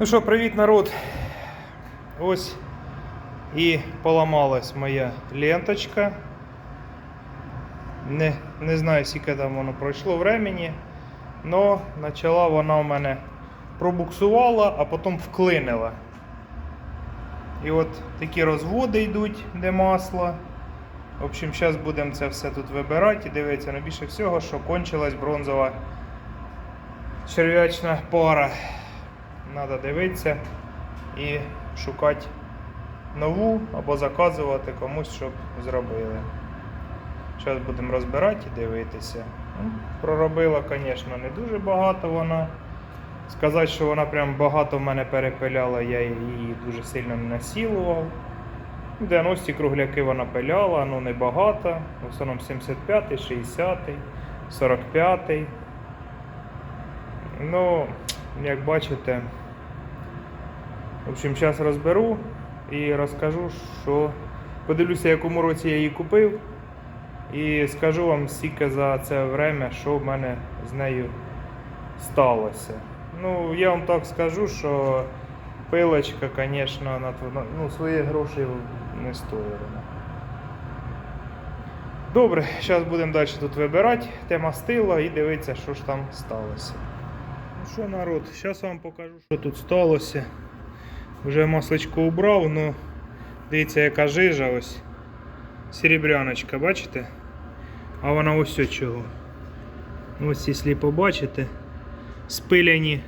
Ну що, привіт, народ. Ось і поламалась моя ленточка. Не, не знаю, скільки там воно пройшло времени, но почала вона у мене пробуксувала, а потім вклинила. І от такі розводи йдуть, де масло. В общем, зараз будемо це все тут вибирати і дивитися. Ну, більше всього, що кончилась бронзова черв'ячна пара. Треба дивитися і шукати нову або заказувати комусь, щоб зробили. Зараз будемо розбирати і дивитися. Ну, Проробила, звісно, не дуже багато вона. Сказати, що вона прям багато в мене перепиляла, я її дуже сильно не насілував. 90 кругляки вона пиляла, ну не багато. В основному 75, 60, 45. Ну, як бачите, в общем, зараз розберу і розкажу, що подивлюся, якому році я її купив. І скажу вам скільки за це время, що в мене з нею сталося. Ну, я вам так скажу, що пилочка, звісно, на ну, свої гроші не стоїть. Добре, зараз будемо далі тут вибирати те мастило і дивитися, що ж там сталося. Що, народ, зараз вам покажу, що тут сталося. Вже масличко убрав, ну дивіться, яка жижа ось. Серебряночка, бачите? А вона ось ось чого. Ось, якщо побачите, спиляні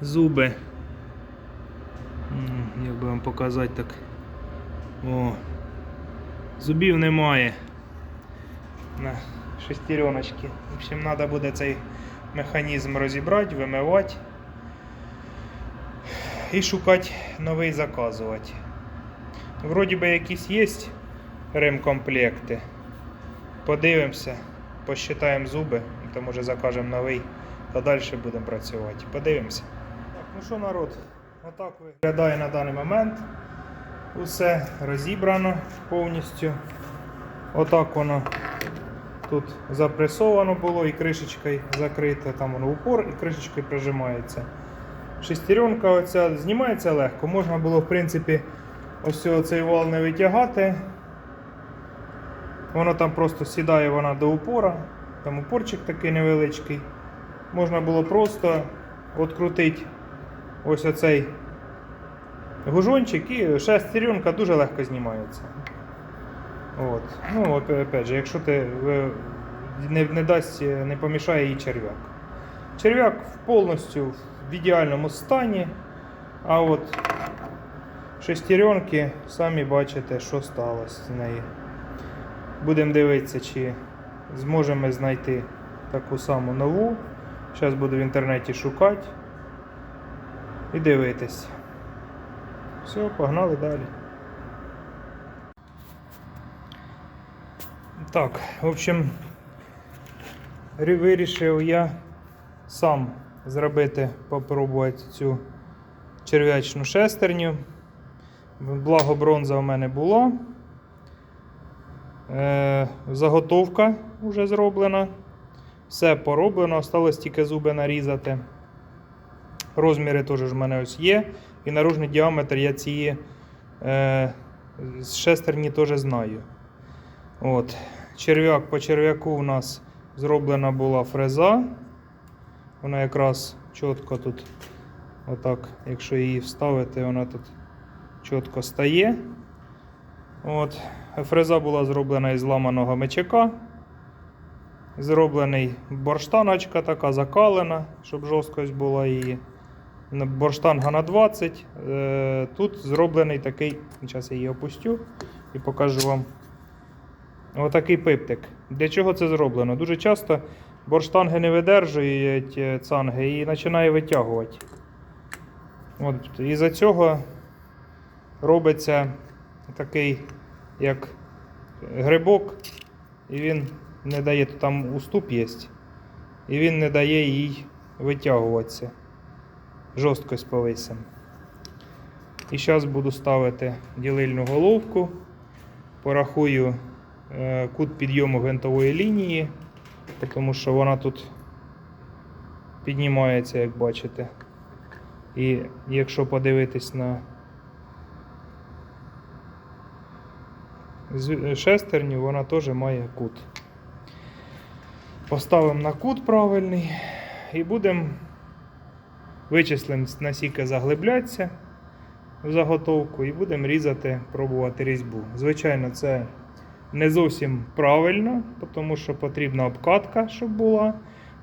зуби. Як би вам показати так. О, зубів немає. На шестереночки. В общем, треба буде цей механізм розібрати, вимивати і шукати новий заказувати. Вроді би якісь є ремкомплекти. Подивимося, посчитаємо зуби, то може закажемо новий, та далі будемо працювати. Подивимося. Так, ну що, народ, отак виглядає на даний момент. Усе розібрано повністю. Отак воно тут запресовано було і кришечкою закрите, там воно упор і кришечкою прижимається. Шестеренка оця знімається легко. Можна було, в принципі, ось цей вал не витягати. Воно там просто сідає вона до упора. Там упорчик такий невеличкий. Можна було просто відкрутити ось оцей гужончик і шестеренка дуже легко знімається. От. Ну, опять же, якщо ти не, не дасть, не помішає їй черв'як. Черв'як повністю в ідеальному стані, а от шестеренки, самі бачите, що сталося з нею. Будемо дивитися, чи зможемо знайти таку саму нову. Зараз буду в інтернеті шукати і дивитись. Все, погнали далі. Так, в общем, вирішив я сам зробити, попробувати цю черв'ячну шестерню. Благо бронза у мене була. Е, заготовка вже зроблена. Все пороблено, осталось тільки зуби нарізати. Розміри теж в мене ось є. І наружний діаметр я цієї е, шестерні теж знаю. От. Черв'як по черв'яку у нас зроблена була фреза. Вона якраз чітко тут, отак, якщо її вставити, вона тут чітко стає. От. Фреза була зроблена із ламаного мечака. Зроблений борштаночка така закалена, щоб жорсткость була її. Борштанга на 20. Е, Тут зроблений такий, зараз я її опустю і покажу вам. Отакий пиптик. Для чого це зроблено? Дуже часто борштанги не видержують е, цанги і починає витягувати. От, і за цього робиться такий як грибок, і він не дає, то там уступ є, і він не дає їй витягуватися. Жорсткость повисимо. І зараз буду ставити ділильну головку, порахую кут підйому гвинтової лінії, тому що вона тут піднімається, як бачите. І якщо подивитись на з- шестерню, вона теж має кут. Поставимо на кут правильний і будемо вичислимо наскільки заглиблятися в заготовку і будемо різати, пробувати різьбу. Звичайно, це не зовсім правильно, тому що потрібна обкатка, щоб була.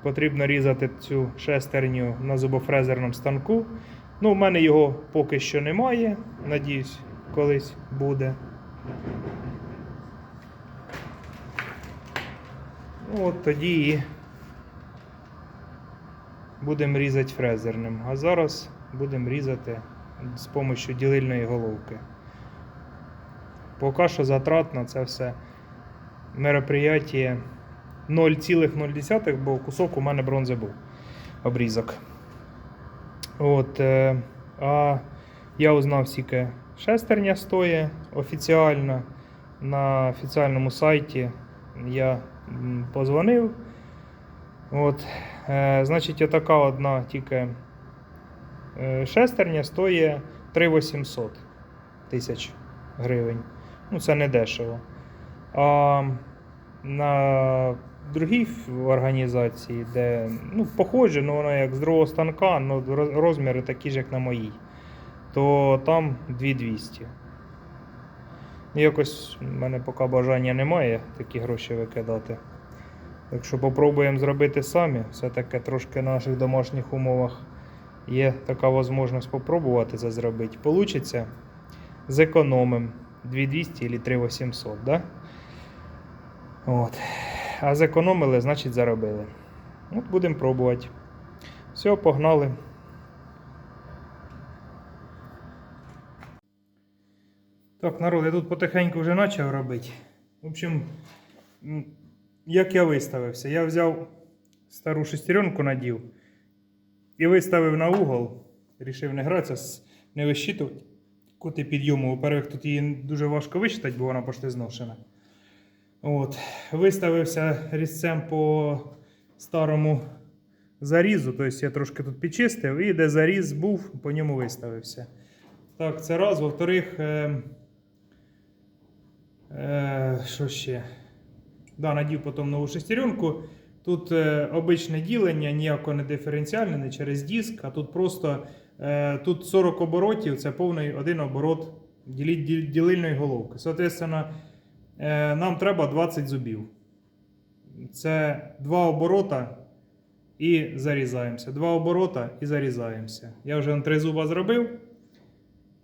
Потрібно різати цю шестерню на зубофрезерному станку. Ну, у мене його поки що немає. Надіюсь, колись буде. Ну, от тоді будемо різати фрезерним. А зараз будемо різати з допомогою ділильної головки. Поки що затрат на це все мероприятие 0,0, бо кусок у мене бронзи був обрізок. От, е, а я узнав, скільки шестерня стоїть офіціально на офіціальному сайті. Я позвонив. От, е, значить, така одна тільки е, шестерня стоїть 3800 тисяч гривень. Ну, це не дешево. А на другій організації, де ну, похоже, ну, вона як з другого станка, ну, розміри такі ж, як на моїй, то там 2200. Якось в мене поки бажання немає такі гроші викидати. Якщо попробуємо зробити самі, все-таки трошки на наших домашніх умовах є така можливість попробувати це зробити. Получиться зекономимо 2200 або 3800, да? От. А зекономили, значить заробили. От будемо пробувати. Все, погнали. Так, народ, я тут потихеньку вже почав робити. В общем, як я виставився? Я взяв стару шестеренку надів і виставив на угол. Рішив не гратися, не вищитувати кути підйому. Во-первых, тут її дуже важко вичитати, бо вона почти зношена. От. Виставився різцем по старому зарізу. Тобто я трошки тут підчистив, і де заріз був, по ньому виставився. Так, це раз. Во-вторых, е, е, що ще? Да, надів потім нову шестеренку. Тут е, обичне ділення, ніяко не диференціальне, не через диск, а тут просто тут 40 оборотів, це повний один оборот ділильної головки. Соответственно, е, нам треба 20 зубів. Це два оборота і зарізаємося. Два оборота і зарізаємося. Я вже три зуба зробив.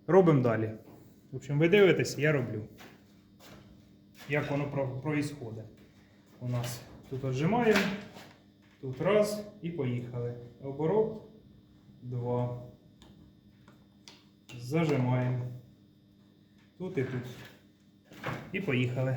Робимо далі. В общем, ви дивитесь, я роблю. Як воно про- проїсходить у нас. Тут отжимаємо, тут раз і поїхали. Оборот, два. Зажимаємо. Тут і тут. І поїхали.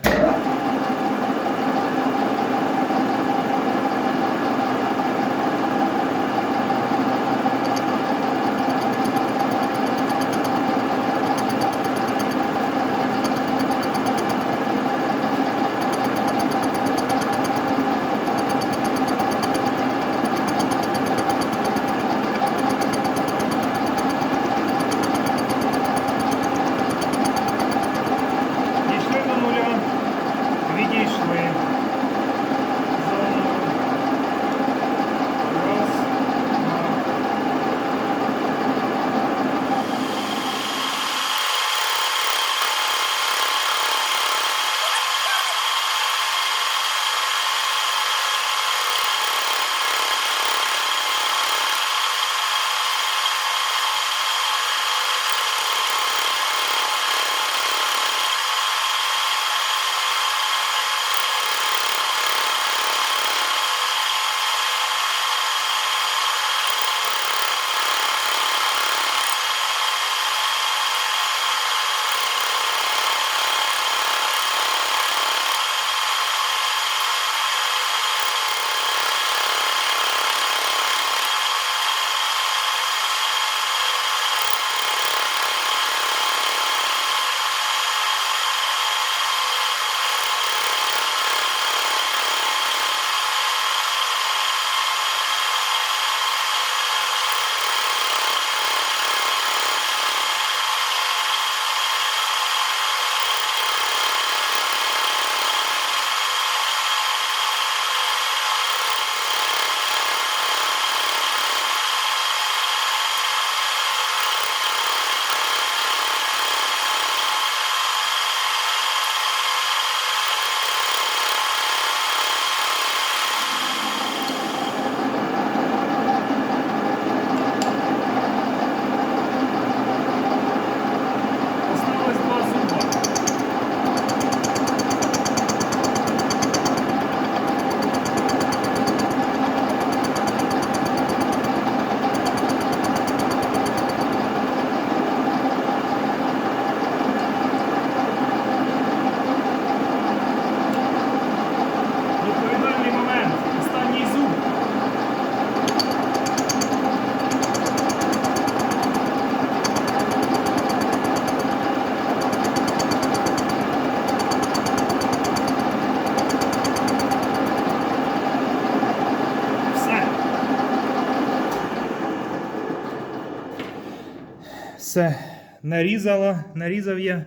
Все, нарізала, нарізав я.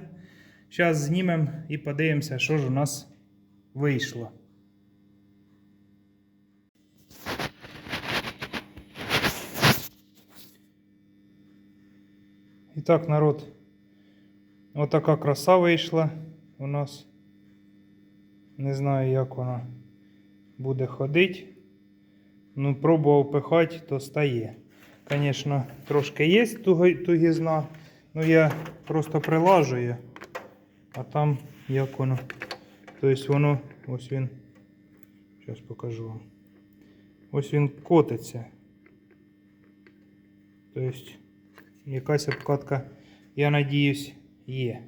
Зараз знімемо і подивимося, що ж у нас вийшло. І так, народ, отака краса вийшла у нас. Не знаю, як вона буде ходити. Ну, пробував пихати, то стає. Звісно, трошки є тугізна, ну я просто прилажую, а там як воно. Тобто воно, ось він. Зараз покажу вам. Ось він котиться. Тобто, якась обкатка, я надіюсь, є.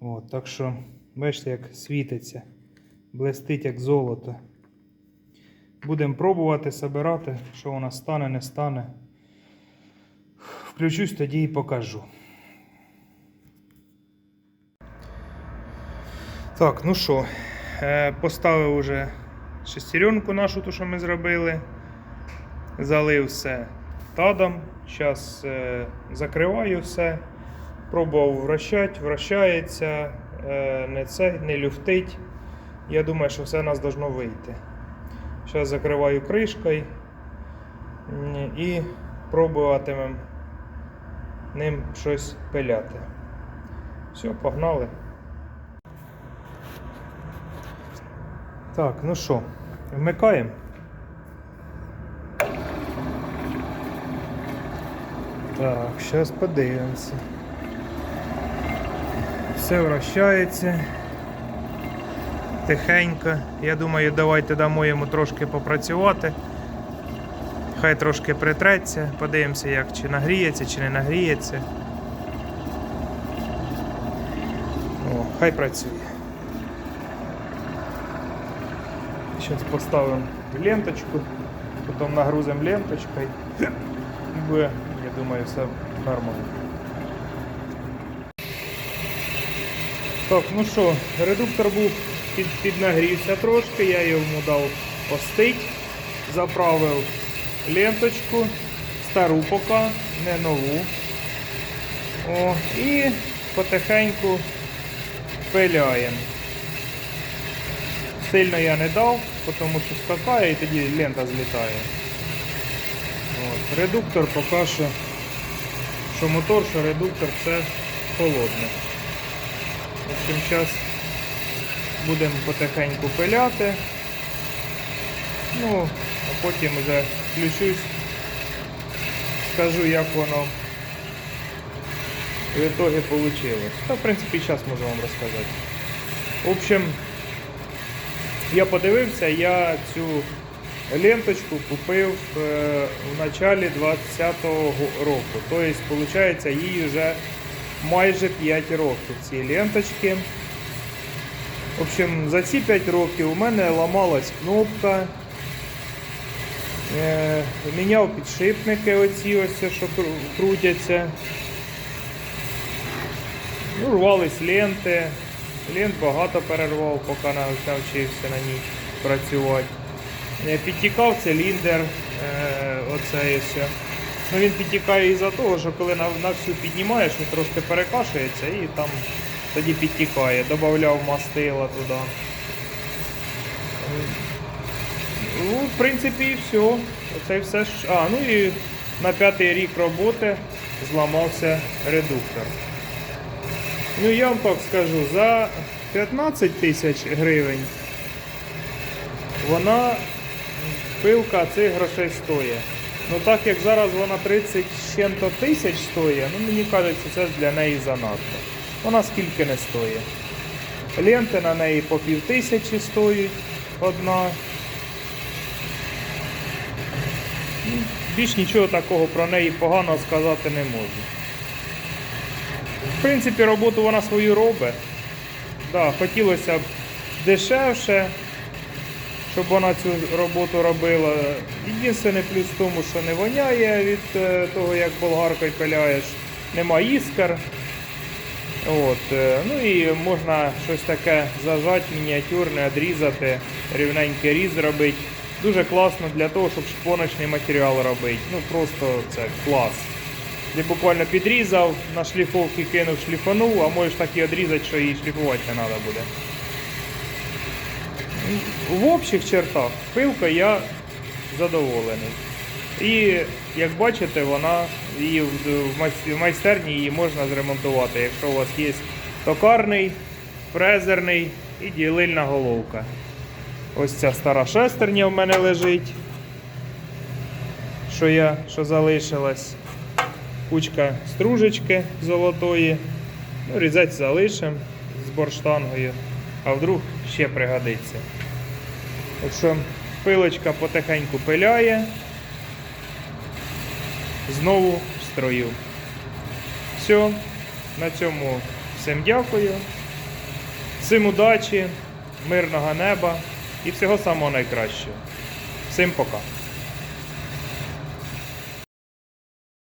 От, так що, бачите, як світиться, блестить як золото. Будемо пробувати собирати, що вона стане, не стане. Включусь тоді і покажу. Так, ну що, е, поставив уже шестеренку нашу, ту, що ми зробили. Залив все тадом. Зараз е, закриваю все. Пробував вращати, вращається, е, не це, не люфтить. Я думаю, що все у нас должно вийти. Зараз закриваю кришкою і пробуватимемо ним щось пиляти. Все, погнали. Так, ну що, вмикаємо. Так, зараз подивимося. Все вращається. Тихенько. Я думаю, давайте дамо йому трошки попрацювати. Хай трошки притреться, подивимося, як чи нагріється, чи не нагріється. О, хай працює. Зараз поставимо ленточку, потім нагрузимо ленточкою. І я думаю, все нормально. Так, ну що, редуктор був під, піднагрівся трошки, я йому дав остить, заправив ленточку, стару поки, не нову. О, і потихеньку пиляємо. Сильно я не дав, тому що скакає і тоді лента злітає. От. Редуктор поки що, що мотор, що редуктор, все холодне. В общем, зараз будемо потихеньку пиляти. Ну, а потім вже включусь, скажу, як воно в итоге получилось. Та, в принципі, зараз можу вам розказати. В общем, я подивився, я цю ленточку купив е, в началі 20-го року. Тобто, виходить, їй вже майже 5 років ці ленточки. В общем, за ці 5 років у мене ламалась кнопка. Е, міняв підшипники оці ось, що крутяться. Ну, рвались ленти. Лент багато перервав, поки навчився на ній працювати. Е, Підтікав циліндр, е, оце і все. Ну, він підтікає із-за того, що коли на всю піднімаєш, він трошки перекашується і там тоді підтікає. Добавляв мастила туди. Ну, в принципі, і все. Оце все. А, ну і на п'ятий рік роботи зламався редуктор. Ну, я вам так скажу, за 15 тисяч гривень вона пилка цих грошей стоїть. Ну так як зараз вона 30 чим-то тисяч стоїть, ну мені кажеться, це ж для неї занадто. Вона скільки не стоїть. Ленти на неї по пів тисячі стоїть одна. Ну, Більш нічого такого про неї поганого сказати не можу. В принципі, роботу вона свою робить. Да, хотілося б дешевше, щоб вона цю роботу робила. Єдиний плюс в тому, що не воняє від е, того, як болгаркою пиляєш, нема іскр. От, е, ну і можна щось таке зажати, мініатюрне, відрізати, рівненький різ робити. Дуже класно для того, щоб шпоночний матеріал робити. Ну просто це клас. де буквально підрізав, на шліфовки кинув, шліфанув, а можеш так і відрізати, що її шліфувати не треба буде. В общих чертах пилка я задоволений. І як бачите, вона її в в майс- в майстерні її можна зремонтувати, якщо у вас є токарний, фрезерний і ділильна головка. Ось ця стара шестерня в мене лежить, що я що залишилась. Кучка стружечки золотої. Ну, різець залишимо з борштангою, а вдруг ще пригодиться. Так що пилочка потихеньку пиляє. Знову в строю. Все, на цьому всім дякую. Всім удачі, мирного неба і всього самого найкращого. Всім пока.